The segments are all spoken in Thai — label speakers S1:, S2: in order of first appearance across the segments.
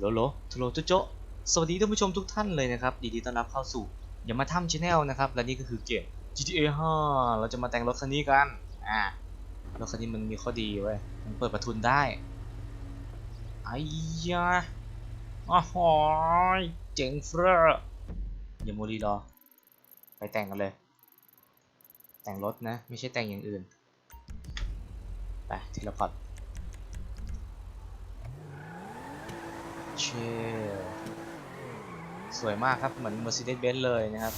S1: โลโลทุโลโจโจสวัสดีท่านผู้ชมทุกท่านเลยนะครับยินดีต้อนรับเข้าสู่อย่ามาทำชาแนลนะครับ และนี่ก็คือเกม GTA 5 เราจะมาแต่งรถคันนี้กัน อ่ารถคันนี้มันมีข้อดีเว้ย มันเปิดประทุนได้ไอ้ยาอ้โหยเจ๋งเฟ้ออย่าโมลีรอ ไปแต่งกันเลย แต่งรถนะ ไม่ใช่แต่งอย่างอื่น ไปทีละพอร์ต เชลสวยมากครับ เหมือน Mercedes-Benz เลยนะครับ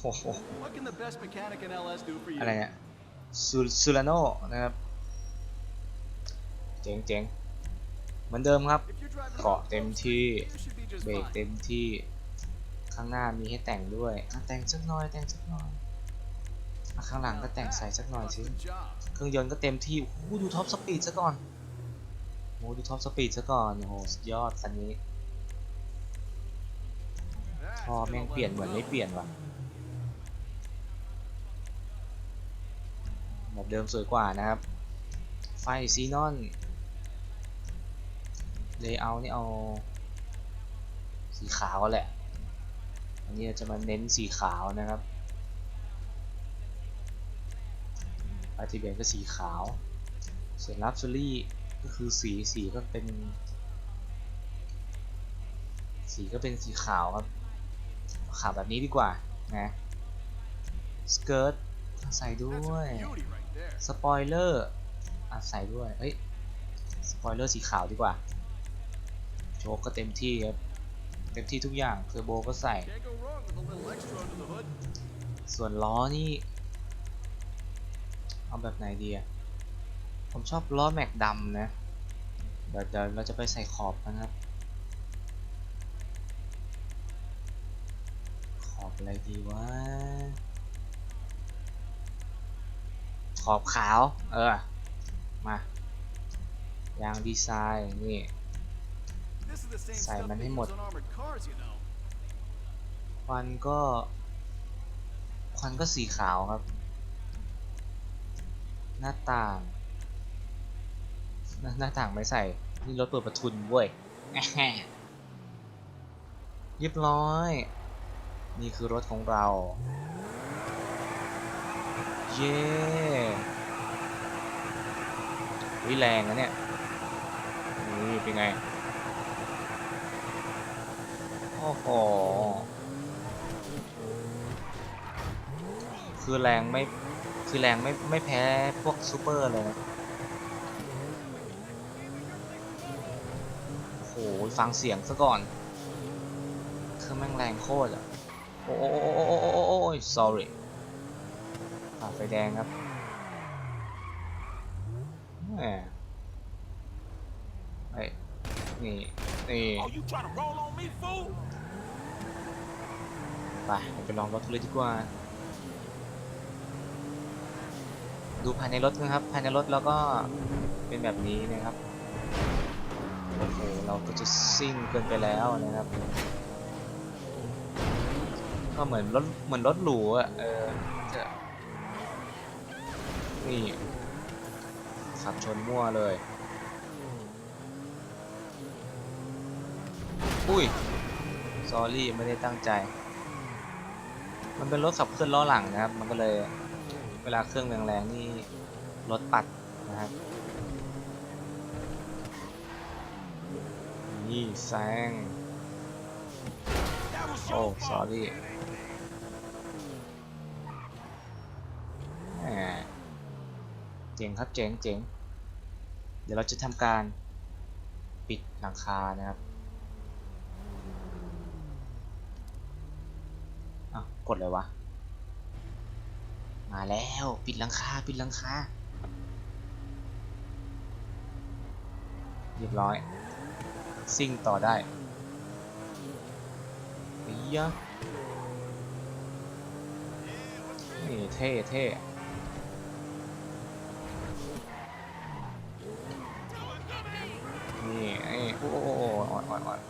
S1: โอ้โห
S2: What can the best mechanic in LS do for you?
S1: อะไรเนี่ยซูซูลาโนนะครับ เจ๋งเจ๋งเหมือนเดิมครับ
S2: If you're driving
S1: เกาะ
S2: around
S1: เต็ม
S2: close,
S1: ที่
S2: you should be just
S1: เบรก
S2: fine.
S1: เต็มที่ ข้างหน้ามีให้แต่งด้วยอะแต่งสักหน่อยแต่งสักหน่อยอะข้างหลังก็แต่งใส่สักหน่อยสิ
S2: Good job.
S1: เครื่องยนต์ก็เต็มที่โอ้โหดูท็อปสปีดซะก่อนโอ้ดูท็อปสปีดซะก่อนโอ้โหสุดยอดคันนี้
S2: That's
S1: ท่อแม่งเปลี่ยนเหมือนไม่เปลี่ยนว่ะแบบเดิมสวยกว่านะครับ ไฟซีนอนเลยเอานี่เอา สีขาวแหละ อันนี้จะมาเน้นสีขาวนะครับปาทิเบียนก็สีขาว ส่วนลัฟเฟอรี่ ก็คือสีสีก็เป็น สีก็เป็นสีขาวครับขาวแบบนี้ดีกว่านะสเกิร์ตใส่ด้วยสปอยเลอร์อะใส่ด้วยเฮ้ยสปอยเลอร์สีขาวดีกว่าโชคก็เต็มที่ครับเต็มที่ทุกอย่างเทอร์โบก็ใส่ ส่วนล้อนี่ เอาแบบไหนดีอะ ผมชอบล้อแม็กดำนะเดี๋ยวเดี๋ยวเราจะไปใส่ขอบนะครับ ขอบอะไรดีวะ ขอบขาว เออ มายางดีไซน์นี่
S2: This is the same
S1: Xài
S2: stuff
S1: bánh
S2: they
S1: hết
S2: use
S1: một.
S2: on armored cars, you know.
S1: ควันก็ ควันก็สีขาวครับ หน้าต่าง หน้าหน้าต่างไม่ใส่ นี่รถเปิดประทุนเว้ยแอะแฮะเรียบร้อย นี่คือรถของเรา เย้วิแรงนะเนี่ยนี่เป็นไง โอ้โห คือแรงไม่ คือแรงไม่ไม่แพ้พวกซูเปอร์เลยนะโอ้โห ฟังเสียงซะก่อนเครื่องแม่งแรงโคตรอะโอ้โอ้โอ้โอ้โอ้โอ้โอ้ย sorry ฝ่าไฟแดงครับแหมเฮ้นี่นี่ไปไปลองรถเลยดีกว่า ดูภายในรถนะครับ ภายในรถแล้วก็เป็นแบบนี้นะครับ โอ้โหเราก็จะซิ่งเกินไปแล้วนะครับ ก็เหมือนรถเหมือนรถหรูอะเออจะนี่ขับชนมั่วเลย อุ้ย s อรี่ไม่ได้ตั้งใจ มันเป็นรถขับเคลื่อนล้อหลังนะครับ มันก็เลยเวลาเครื่องแรงๆนี่รถปัดนะครับี่แซง โอ้สอรี่เจ๋งครับเจ๋งเจ๋งเดี๋ยวเราจะทำการปิดหลังคานะครับอ้าวกดเลยวะ มาแล้วปิดหลังคาปิดหลังคาเรียบร้อย ซิ่งต่อได้เฮียนี่เท่เท่นี่ไอ้โอ้โอ้โอ้อ่อนอ่อนอ่อน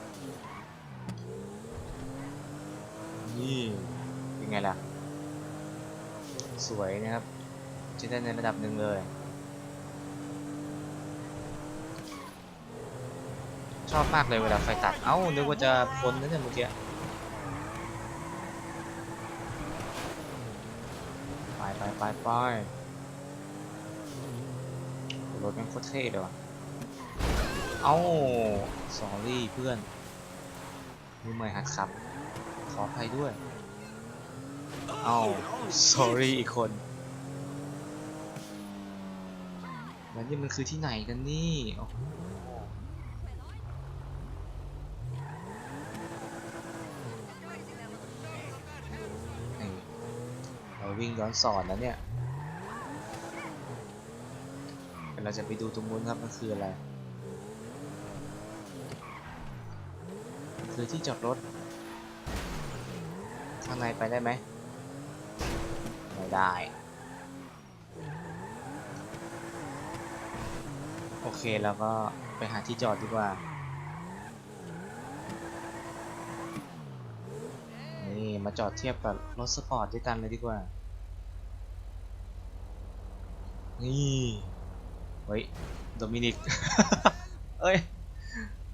S1: นี่เป็นไงล่ะ สวยนะครับใช้ได้ในระดับหนึ่งเลย จ ช อบมากเลยเวลาไฟตัด เอ้า นึกว่าจะพ้นนั่นเนี่ยเมื่อกี้ไปไปไปไปรถแม่งโคตรเท่เลยว่ะ เอ้าสอรี่เพื่อนมือใหม่หัดขับ ขออภัยด้วย เอ้า sorry อีกคนแล้วนี่มันคือที่ไหนกันนี่โอ้โหนี่เรา วิ่งย้อนสอนแล้วเนี่ยเราจะไปดูตรงนู้นครับมันคืออะไรคือที่จอดรถ ข้างในไปได้ไหมไม่ได้ โอเคแล้วก็ไปหาที่จอดดีกว่า นี่ มาจอดเทียบกับรถสปอร์ตด้วยกันเลยดีกว่า นี่เฮ้ยโดมินิกเอ้ย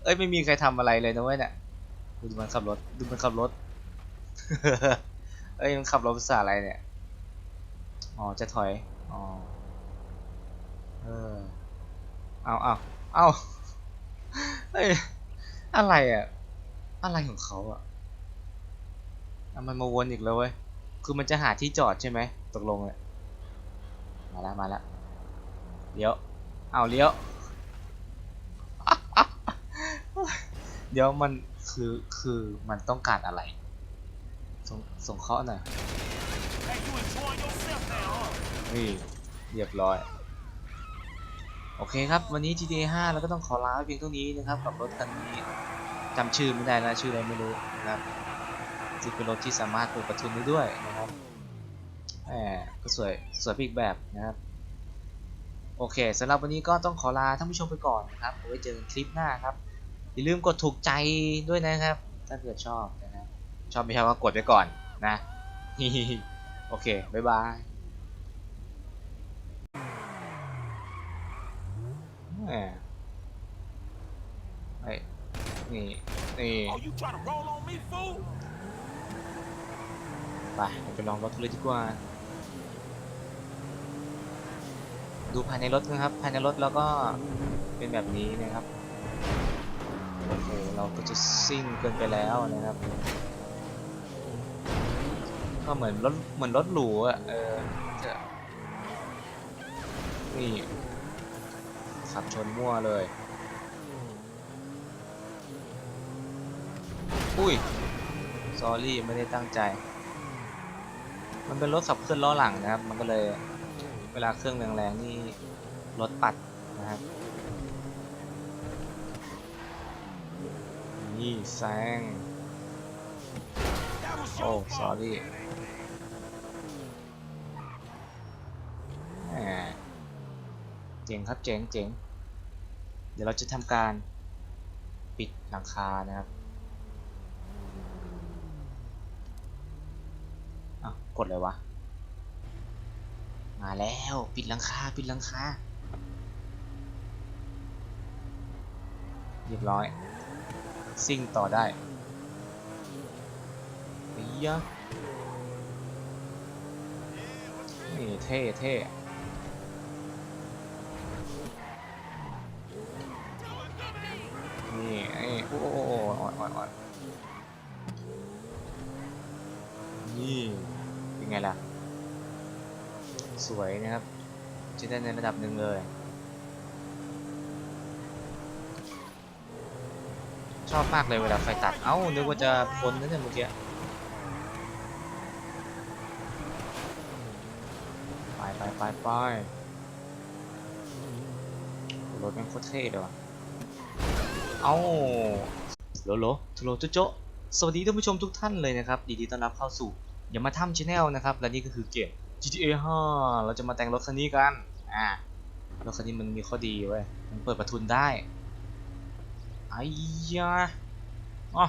S1: เอ้ยไม่มีใครทำอะไรเลยนะเว้ยเนี่ยดูมันขับรถดูมันขับรถเอ้ยมันขับรถภาษาอะไรเนี่ยอ๋อจะถอยอ๋อเออเอาเอาเอาเฮ้ยอะไรอะอะไรของเขาอะมันมาวนอีกแล้วเว้ยคือมันจะหาที่จอดใช่ไหมตกลงเลยมาแล้วมาแล้ว เลี้ยวเอาเลี้ยว เดี๋ยวมันคือคือมันต้องการอะไร ส่งส่งเคาะหน่อยนี่เรียบร้อย โอเคครับ วันนี้ GTA 5เราก็ต้องขอลาเพียงเท่านี้นะครับ กับรถคันนี้จำชื่อไม่ได้แล้วชื่ออะไรไม่รู้นะครับซึ่เป็นรถที่สามารถเปิดประทุนได้ด้วยนะครับแหมก็สวยสวยอีกแบบนะครับ โอเคสำหรับวันนี้ก็ต้องขอลาท่านผู้ชมไปก่อนนะครับเอาไว้เจอกันคลิปหน้าครับ อย่าลืมกดถูกใจด้วยนะครับ ถ้าเกิดชอบนะครับ ชอบไม่ชอบก็กดไปก่อนนะโอเค บ๊ายบายแหมไอ้นี่ นี่
S3: Oh, you trying to roll on me, fool?
S1: ไปเราไปลองรถกันเลยดีกว่า ดูภายในรถนะครับ ภายในรถแล้วก็เป็นแบบนี้นะครับโอ้โหเราก็จะซิ่งเกินไปแล้วนะครับ ก็เหมือนรถเหมือนรถหรูอะเออจะนี่ขับชนมั่วเลย อุ้ย s อรี่ไม่ได้ตั้งใจ มันเป็นรถขับเคลื่อนล้อหลังนะครับ มันก็เลย เวลาเครื่องแรงๆนี่รถปัดนะครับนี่แซงโอ้สอรี่เจ๋งครับเจ๋งเจ๋งเดี๋ยวเราจะทำการปิดหลังคานะครับอ้าวกดเลยวะ มาแล้วปิดลังคาปิดลังคาเรียบร้อย ซิ่งต่อได้เฮียนี่เท่เท่นี่ไอ้โอ้โอ้โอ้อ่อนอ่อนอ่อนนี่เป็นไงล่ะ สวยนะครับจะได้ในระดับหนึ่งเลยชอบมากเลยเวลาไฟตัด เอ้า นึกว่าจะพ้นนั่นเนี่ยเมื่อกี้ ไปไปไปไปรถแม่งโคตรเท่เลยว่ะ เอ้าโลโลโทโลโจโจสวัสดีท่านผู้ชมทุกท่านเลยนะครับยินดีต้อนรับเข้าสู่อย่ามาทำชาแนลนะครับ และนี่ก็คือเกม GTA 5 เราจะมาแต่งรถคันนี้กัน อ่ารถคันนี้มันมีข้อดีเว้ย มันเปิดประทุนได้ไอ้ยาอ้า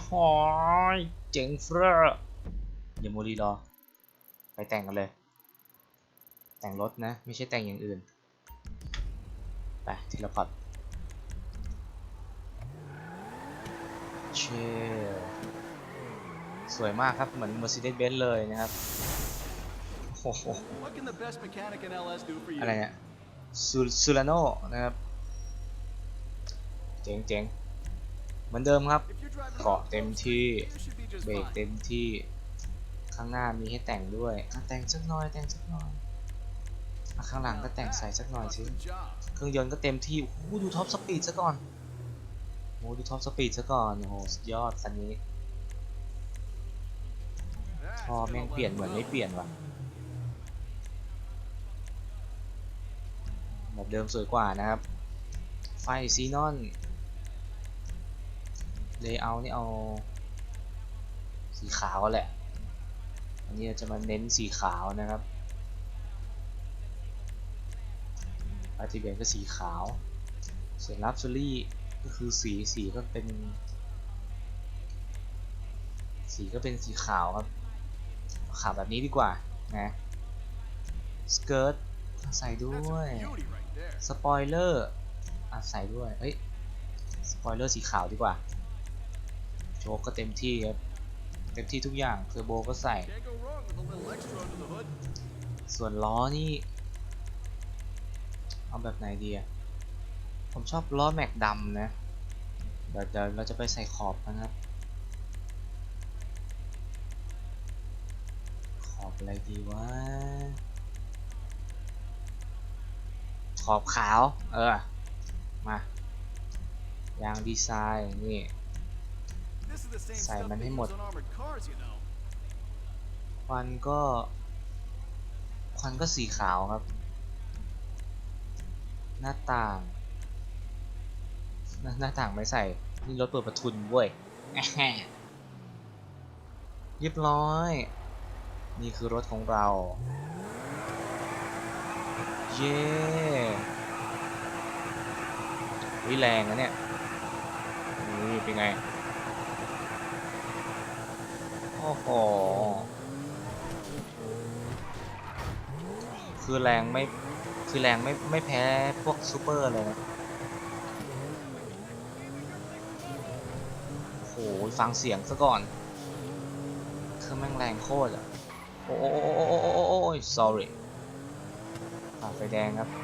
S1: วยเจ๋งเฟ้ออย่าโมรีรอ ไปแต่งกันเลย แต่งรถนะ ไม่ใช่แต่งอย่างอื่น ไปทีละพอร์ตเชสวยมากครับ เหมือน Mercedes-Benz เลยนะครับ โอ้โห
S2: What can the best mechanic in LS do for you?
S1: อะไรเนี่ยซูซูลาโนนะครับ เจ๋งเจ๋งเหมือนเดิมครับ
S2: If you're driving
S1: เกาะ
S2: around
S1: เต็ม
S2: close
S1: ที่
S2: you should be just
S1: เบรก
S2: fine.
S1: เต็มที่ข้างหน้ามีให้แต่งด้วยอะแต่งสักหน่อยแต่งสักหน่อยอะข้างหลังก็แต่งใส่สักหน่อย
S2: What's
S1: สิ
S2: the job?
S1: เครื่องยนต์ก็เต็มที่โอ้โหดูท็อปสปีดซะก่อนโอ้โหดูท็อปสปีดซะก่อนโอ้โหสุดยอดคันนี้
S2: That's
S1: ท่อ
S2: gonna
S1: แม่ง
S2: let
S1: เปลี่ยน
S2: it
S1: เหมือนไม่
S2: go.
S1: เปลี่ยนว่ะ แบบเดิมสวยกว่านะครับ ไฟซีนอนเลเยอร์นี่เอา สีขาวแหละ อันนี้เราจะมาเน้นสีขาวนะครับอาร์ติเบนก็สีขาว ส่วนลับซูรี่ก็คือสีสีก็เป็น สีก็เป็นสีขาวครับ ขาวแบบนี้ดีกว่านะ สเกิร์ตใส่ด้วย สปอยเลอร์อะใส่ด้วยเฮ้ย สปอยเลอร์สีขาวดีกว่า โชคก็เต็มที่ครับ เต็มที่ทุกอย่างเทอร์โบก็ใส่ ส่วนล้อนี่ เอาแบบไหนดีอะผมชอบล้อแม็กดำนะ เดี๋ยวเดี๋ยวเราจะไปใส่ขอบกันครับ ขอบอะไรดีวะ ขอบขาว เออ มายางดีไซน์นี่
S2: This is the same
S1: Xài
S2: stuff
S1: mình
S2: they
S1: thấy
S2: use
S1: một-
S2: on armored cars, you know.
S1: ควันก็ ควันก็สีขาวครับ หน้าต่างหน้าหน้าต่างไม่ใส่ นี่รถเปิดประทุนเว้ยเรียบร้อย นี่คือรถของเรา เย้วิแรงนะเนี่ยนี่เป็นไง โอ้โห คือแรงไม่ คือแรงไม่ ไม่แพ้พวกซูเปอร์เลยนะ โอ้โห ฟังเสียงซะก่อน คือแม่งแรงโคตรอะ โอ้โอ้โอ้โอ้โอ้โอ้โอ้ sorry ฝ่า ไฟแดงครับ